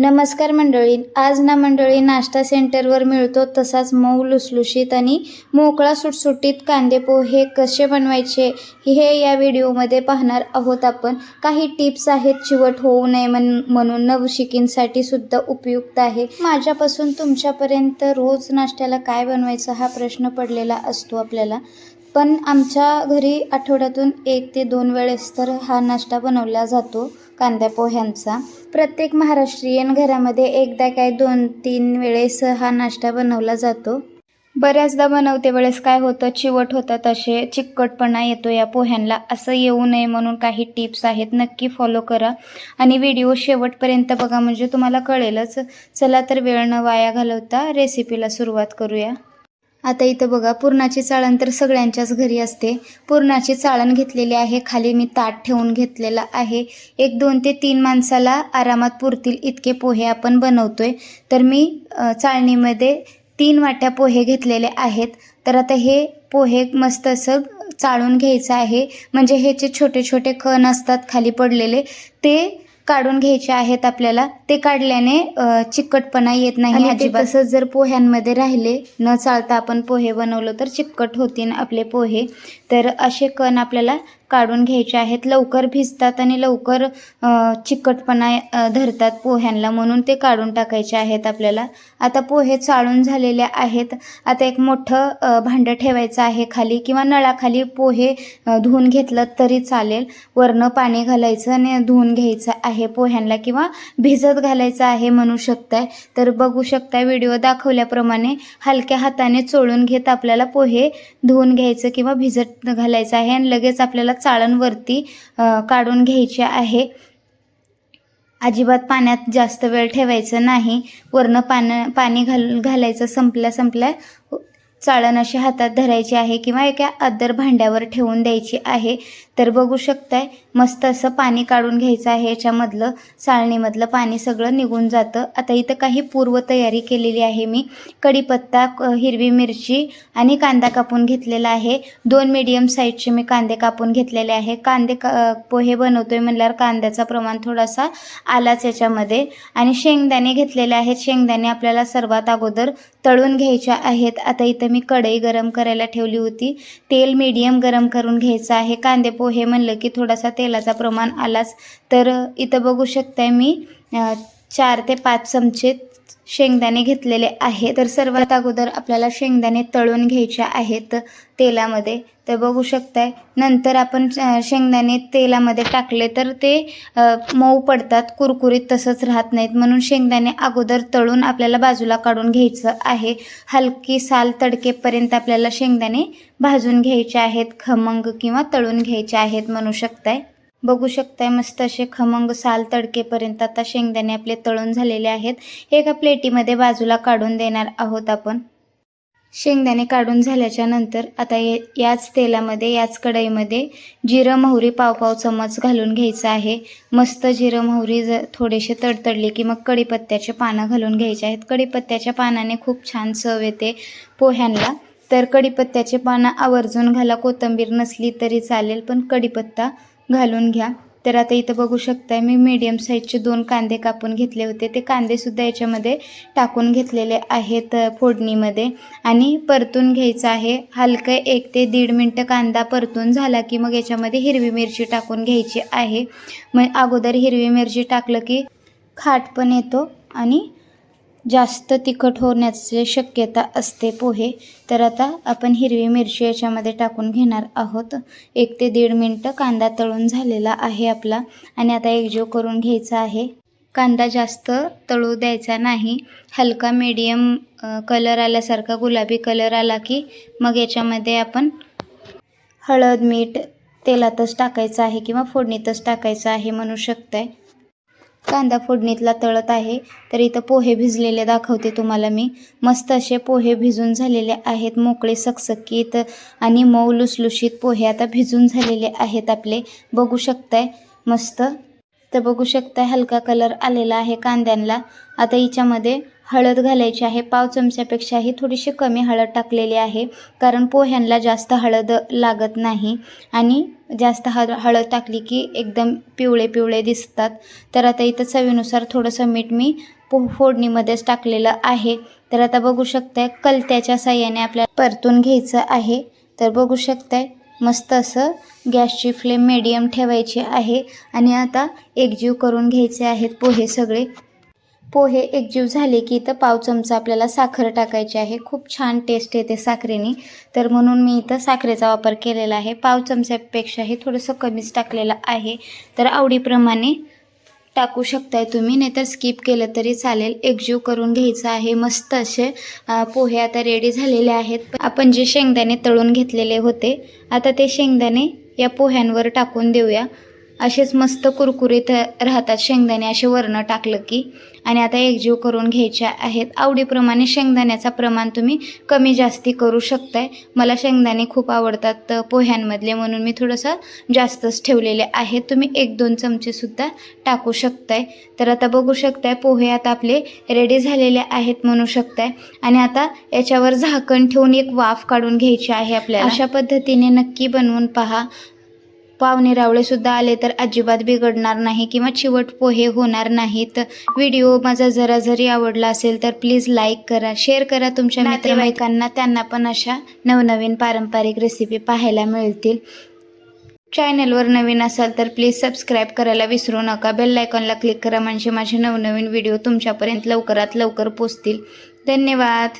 नमस्कार मंडळी आज ना मंडळी नाश्ता सेंटरवर मिळतो तसाच मऊ लुसलुशीत आणि मोकळा सुटसुटीत कांदे पोहे कसे बनवायचे हे या व्हिडिओमध्ये पाहणार आहोत आपण. काही टिप्स आहेत चिवट होऊ नये म्हणून नवशिकींसाठी सुद्धा उपयुक्त आहे. माझ्यापासून तुमच्यापर्यंत रोज नाश्त्याला काय बनवायचं हा प्रश्न पडलेला असतो आपल्याला. पण आमच्या घरी आठवड्यातून एक ते दोन वेळेस तर हा नाश्ता बनवला जातो. कांदा पोह्यांचा प्रत्येक महाराष्ट्रीयन घरामध्ये एकदा काय दोन तीन वेळेस हा नाश्ता बनवला जातो. बऱ्याचदा बनवते वेळेस काय होतं चिवट होतात असे चिकटपणा येतो या पोह्यांना असं येऊ नये म्हणून काही टिप्स आहेत नक्की फॉलो करा. आणि व्हिडिओ शेवटपर्यंत बघा म्हणजे तुम्हाला कळेलच. चला तर वेळ न वाया घालवता रेसिपीला सुरुवात करूया. आता इथं बघा पुरणाची चाळण तर सगळ्यांच्याच घरी असते. पुरणाची चाळण घेतलेली आहे खाली मी ताट ठेवून घेतलेला आहे. एक दोन ते तीन माणसाला आरामात पुरतील इतके पोहे आपण बनवतोय. तर मी चाळणीमध्ये तीन वाट्या पोहे घेतलेले आहेत. तर आता हे पोहे मस्त असं चाळून घ्यायचं आहे. म्हणजे ह्याचे छोटे छोटे कण असतात खाली पडलेले ते काढून घ्यायचे आहेत आपल्याला. ते काढल्याने चिकटपणा येत नाही अजिबात. तसंच जर पोह्यांमध्ये राहिले न चालता आपण पोहे बनवलं तर चिकट होतील आपले पोहे. तर असे कण आपल्याला काढून घ्यायचे आहेत. लवकर भिजतात आणि लवकर चिकटपणा धरतात पोह्यांना म्हणून ते काढून टाकायचे आहेत आपल्याला. आता पोहे चाळून झालेले आहेत. आता एक मोठं भांडं ठेवायचं आहे खाली किंवा नळाखाली पोहे धुवून घेतलं तरी चालेल. वरनं पाणी घालायचं आणि धुवून घ्यायचं आहे पोह्यांना किंवा भिजत घालायचं आहे म्हणू शकताय. तर बघू शकताय व्हिडिओ दाखवल्याप्रमाणे हलक्या हाताने चोळून घेत आपल्याला पोहे धुवून घ्यायचं किंवा भिजत घालायचं आहे आणि लगेच आपल्याला चाळणवरती काढून घ्यायचे आहे. अजिबात पाण्यात जास्त वेळ ठेवायचं नाही. वरनं पानं पाणी घाल घालायचं संपल्या संपल्या चाळण अशी हातात धरायची आहे किंवा एका आदर भांड्यावर ठेवून द्यायची आहे. तर बघू शकताय मस्त असं पाणी काढून घ्यायचं आहे. याच्यामधलं साळणीमधलं पाणी सगळं निघून जातं. आता इथं काही पूर्वतयारी केलेली आहे मी. कढीपत्ता क- हिरवी मिरची आणि कांदा कापून घेतलेला आहे. दोन मीडियम साईजचे मी कांदे कापून घेतलेले आहे. कांदे का पोहे बनवतोय म्हणल्यावर कांद्याचा प्रमाण थोडासा आलाच याच्यामध्ये. आणि शेंगदाणे घेतलेले आहेत. शेंगदाणे आपल्याला सर्वात अगोदर तळून घ्यायच्या आहेत. आता इथं मी कढई गरम करायला ठेवली होती. तेल मीडियम गरम करून घ्यायचं आहे. कांदे पोहे म्हणलं की थोडासा तेलाचा प्रमाण आलाच. तर इथं बघू शकताय मी चार ते पाच चमचे शेंगदाणे घेतलेले आहे तर सर्वात अगोदर आपल्याला शेंगदाणे तळून घ्यायचे आहेत तेलामध्ये. तर बघू शकताय नंतर आपण शेंगदाणे तेलामध्ये टाकले तर ते मऊ पडतात कुरकुरीत तसंच राहत नाहीत. म्हणून शेंगदाणे अगोदर तळून आपल्याला बाजूला काढून घ्यायचं आहे. हलकी साल तडकेपर्यंत आपल्याला शेंगदाणे भाजून घ्यायचे आहेत. खमंग किंवा तळून घ्यायचे आहेत म्हणू शकताय. बघू शकताय मस्त असे खमंग साल तडकेपर्यंत आता शेंगदाणे आपले तळून झालेले आहेत. हे एका प्लेटीमध्ये बाजूला काढून देणार आहोत आपण. शेंगदाणे काढून झाल्याच्यानंतर आता याच तेलामध्ये याच कढईमध्ये जिरं मोहरी पाव पाव चमच घालून घ्यायचं आहे. मस्त जिरं मोहरी ज थोडेसे तडतडले की मग कढीपत्त्याचे पानं घालून घ्यायचे आहेत. कढीपत्त्याच्या पानाने खूप छान चव येते पोह्यांना तर कढीपत्त्याचे पानं आवर्जून घाला कोथिंबीर नसली तरी चालेल पण कढीपत्ता घालून घ्या. तर आता इथं बघू शकताय मी मीडियम साईजचे दोन कांदे कापून घेतले होते. ते कांदेसुद्धा याच्यामध्ये टाकून घेतलेले आहेत फोडणीमध्ये. आणि परतून घ्यायचं आहे. हलकं एक ते दीड मिनटं कांदा परतून झाला की मग याच्यामध्ये हिरवी मिरची टाकून घ्यायची आहे. मग अगोदर हिरवी मिरची टाकलं की खाट पण येतो आणि जास्त तिखट होण्याची शक्यता असते पोहे. तर आता आपण हिरवी मिरची याच्यामध्ये टाकून घेणार आहोत. एक ते दीड मिनटं कांदा तळून झालेला आहे आपला. आणि आता एकजीव करून घ्यायचा आहे. कांदा जास्त तळू द्यायचा नाही. हलका मीडियम कलर आल्यासारखा गुलाबी कलर आला की मग याच्यामध्ये आपण हळद मीठ तेलातच टाकायचं आहे किंवा फोडणीतच टाकायचं आहे म्हणू शकताय. कांदा फोडणीतला तळत आहे. तर इथं पोहे भिजलेले दाखवते तुम्हाला मी. मस्त असे पोहे भिजून झालेले आहेत. मोकळे सकसकीत आणि मऊ लुसलुशीत पोहे आता भिजून झालेले आहेत आपले. बघू शकताय. मस्त. तर बघू शकताय हलका कलर आलेला आहे कांद्यांना आता हिच्यामध्ये हळद घालायची आहे. पाव चमच्यापेक्षाही थोडीशी कमी हळद टाकलेली आहे. कारण पोह्यांना जास्त हळद लागत नाही. आणि जास्त हळ हळद टाकली की एकदम पिवळे पिवळे दिसतात. तर आता इथं चवीनुसार थोडंसं मीठ मी पो फोडणीमध्येच टाकलेलं आहे. तर आता बघू शकताय कलत्याच्या साह्याने आपल्याला परतून घ्यायचं आहे. तर बघू शकताय मस्त असं गॅसची फ्लेम मिडियम ठेवायची आहे. आणि आता एकजीव करून घ्यायचे आहेत पोहे सगळे. पोहे एकजीव झाले की इथं पाव चमचा आपल्याला साखर टाकायची आहे. खूप छान टेस्ट येते साखरेने. तर म्हणून मी इथं साखरेचा वापर केलेला आहे. पाव चमच्यापेक्षाही थोडंसं कमीच टाकलेलं आहे. तर आवडीप्रमाणे टाकू शकताय तुम्ही नाहीतर स्किप केलं तरी चालेल. एकजीव करून घ्यायचं आहे. मस्त असे पोहे आता रेडी झालेले आहेत. आपण जे शेंगदाणे तळून घेतलेले होते आता ते शेंगदाणे या पोह्यांवर टाकून देऊया. असेच मस्त कुरकुरीत राहतात शेंगदाणे असे वरणं टाकलं की. आणि आता एकजीव करून घ्यायच्या आहेत. आवडीप्रमाणे शेंगदाण्याचा प्रमाण तुम्ही कमी जास्ती करू शकताय. मला शेंगदाणे खूप आवडतात पोह्यांमधले म्हणून मी थोडंसं जास्तच ठेवलेले आहेत. तुम्ही एक दोन चमचेसुद्धा टाकू शकताय. तर आता बघू शकताय पोहे आता आपले रेडी झालेले आहेत म्हणू शकताय. आणि आता याच्यावर झाकण ठेवून एक वाफ काढून घ्यायची आहे आपल्याला. अशा पद्धतीने नक्की बनवून पहा. पाहुणे रावळेसुद्धा आले तर अजिबात बिघडणार नाही किंवा चिवट पोहे होणार नाहीत. व्हिडिओ माझा जरा जरी आवडला असेल तर प्लीज लाईक करा शेअर करा तुमच्या नातेवाईकांना त्यांना पण अशा नवनवीन पारंपरिक रेसिपी पाहायला मिळतील. चॅनलवर नवीन असाल तर प्लीज सबस्क्राईब करायला विसरू नका. बेल आयकॉनला क्लिक करा म्हणजे माझे नवनवीन व्हिडिओ तुमच्यापर्यंत लवकरात लवकर पोचतील. धन्यवाद.